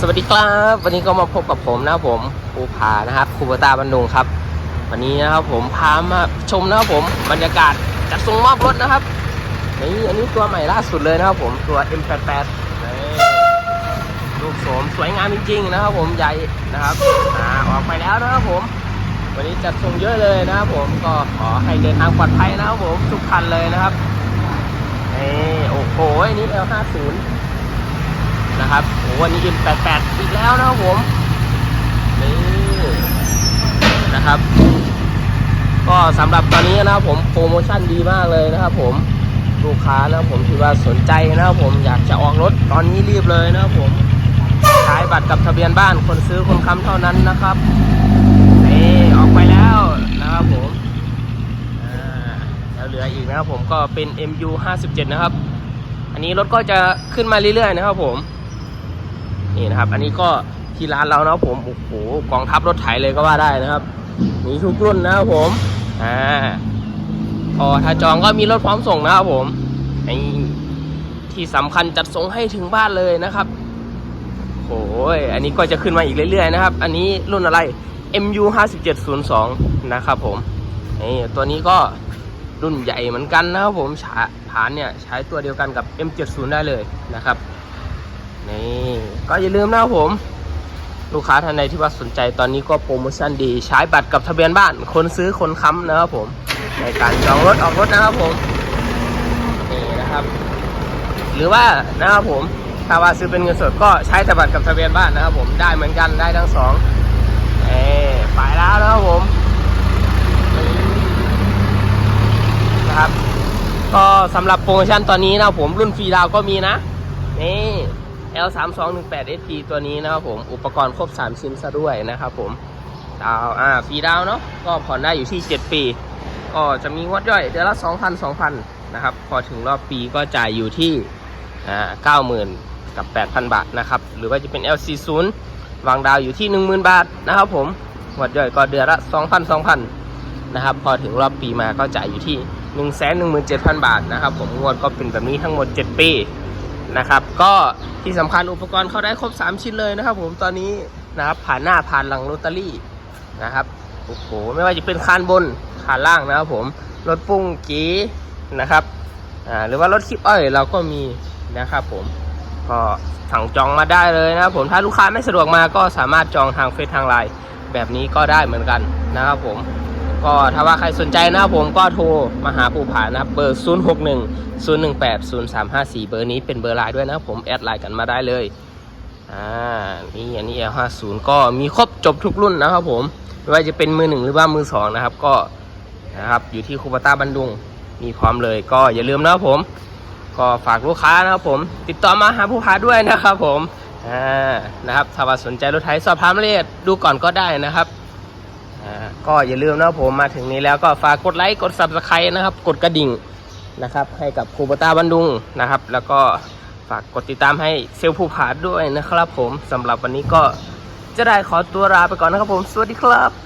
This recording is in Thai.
สวัสดีครับ วันนี้ก็มาพบกับผมนะผมภูผานะครับคูบตาบันดุงครับ วันนี้นะครับผมพามาชมนะครับผมบรรยากาศจัดส่งมอบรถนะครับนี่อันนี้ตัวใหม่ล่าสุดเลยนะครับผมตัว M88 ลูกโสมสวยงามจริงๆนะครับผมใหญ่นะครับอ่าออกไปแล้วนะครับผม วันนี้จัดส่งเยอะเลยนะครับผมก็ขอให้เดินทางปลอดภัยนะครับผมทุกคันเลยนะครับนี่โอ้โหอันนี้ L50 นะครับโอ้วันนี้ M88 อีกแล้วนะครับผมนี่นะครับ ก็สำหรับตอนนี้นะครับผมโปรโมชั่นดีมากเลยนะครับ ผมลูกค้านะครับผมที่ว่าสนใจนะครับผมอยากจะออกรถตอนนี้รีบเลยนะครับผมขายบัตรกับทะเบียนบ้านคนซื้อคนค้ำเท่านั้นนะครับนี่ออกไปแล้วนะครับผมแล้วเหลืออีกนะครับผมก็เป็น MU 57 นะครับ อันนี้รถก็จะขึ้นมาเรื่อยๆนะครับผม นี่นะครับ อันนี้ก็ที่ร้านเรานะผมโอ้โหกองทัพรถไถเลยก็ว่าได้นะครับมีทุกรุ่นนะครับผมอ่าพอถ้าจองก็มีรถพร้อมส่งนะครับผมไอ้ที่สำคัญจัดส่งให้ถึงบ้านเลยนะครับโอ้ยอันนี้ก็จะขึ้นมาอีกเรื่อยๆนะครับ อันนี้รุ่นอะไร MU 5702นะครับผมนี่ตัวนี้ก็รุ่นใหญ่เหมือนกันนะครับผมฉาฐานเนี่ยใช้ตัวเดียวกันกับ M70 ได้เลยนะครับ นี่ก็อย่าลืมนะครับผม ลูกค้าท่านใดที่ว่าสนใจตอนนี้ก็โปรโมชั่นดี ใช้บัตรกับทะเบียนบ้าน คนซื้อคนค้ำนะครับผม ในการจองรถออกรถนะครับผมนี่นะครับ หรือว่านะครับผมถ้าว่าซื้อเป็นเงินสดก็ใช้แต่บัตรกับทะเบียนบ้านนะครับผมได้เหมือนกันได้ทั้งสองเอ้ไปแล้วนะครับผมนะครับ ก็สำหรับโปรโมชั่นตอนนี้นะครับผมรุ่นฟรีดาวก็มีนะ นี่ L 3 2 1 8 SP ตัวนี้นะครับผม อุปกรณ์ครบ 3 ชิ้นซะด้วยนะครับผมดาวอ่าฟรีดาวเนาะก็ผ่อนได้อยู่ที่ 7 ปี ก็จะมีงวดย่อยเดือนละ 2,000 2,000นะครับ พอถึงรอบปีก็จ่ายอยู่ที่อ่า90,000 กับ 8,000 บาทนะครับ หรือว่าจะเป็น L 4 0วางดาวอยู่ที่ 10,000 บาทนะครับผมงวดย่อยก็เดือนละ 2,000 2,000นะครับ พอถึงรอบปีมาก็จ่ายอยู่ที่ 117,000 บาทนะครับ ผมงวดก็เป็นแบบนี้ทั้งหมด 7 ปีนะครับ ก็ ที่สำคัญอุปกรณ์เขาได้ครบ 3 ชิ้นเลยนะครับ ผมตอนนี้นะครับผ่านหน้าผ่านหลังลอตเตอรี่นะครับโอ้โหไม่ว่าจะเป็นคานบนคานล่างนะครับผมรถปุ้งกีนะครับอ่าหรือว่ารถคลิปอ้อยเราก็มีนะครับผมก็สั่งจองมาได้เลยนะครับผมถ้าลูกค้าไม่สะดวกมาก็สามารถจองทางเฟซทางไลน์แบบนี้ก็ได้เหมือนกันนะครับผม ก็ถ้าว่าใครสนใจนะครับผมก็โทรมาหาปูผานะครับเบอร์ 0 6 1 0 1 8 0 3 5 4 เบอร์นี้เป็นเบอร์ไลน์ด้วยนะครับผมแอดไลน์กันมาได้เลยอ่านี่อันนี้ L50 ก็มีครบจบทุกรุ่นนะครับผมไม่ว่าจะเป็นมือหนึ่งหรือว่ามือสองนะครับก็นะครับอยู่ที่คูปต้าบันดุงมีพร้อมเลยก็อย่าลืมนะครับผม ก็ฝากลูกค้านะครับผม ติดต่อมาหาผู้ค้าด้วยนะครับผมอ่านะครับถ้าว่าสนใจรถไถสอบถามรายละเอียดดูก่อนก็ได้นะครับ ก็อย่าลืมนะผมมาถึงนี้แล้วก็ฝากกดไลค์กด subscribe นะครับ กดกระดิ่งนะครับ ให้กับครูปต้าบันดุงนะครับ แล้วก็ฝากกดติดตามให้เซลผู้ผาด้วยนะครับผมสำหรับวันนี้ก็จะได้ขอตัวลาไปก่อนนะครับผม สวัสดีครับ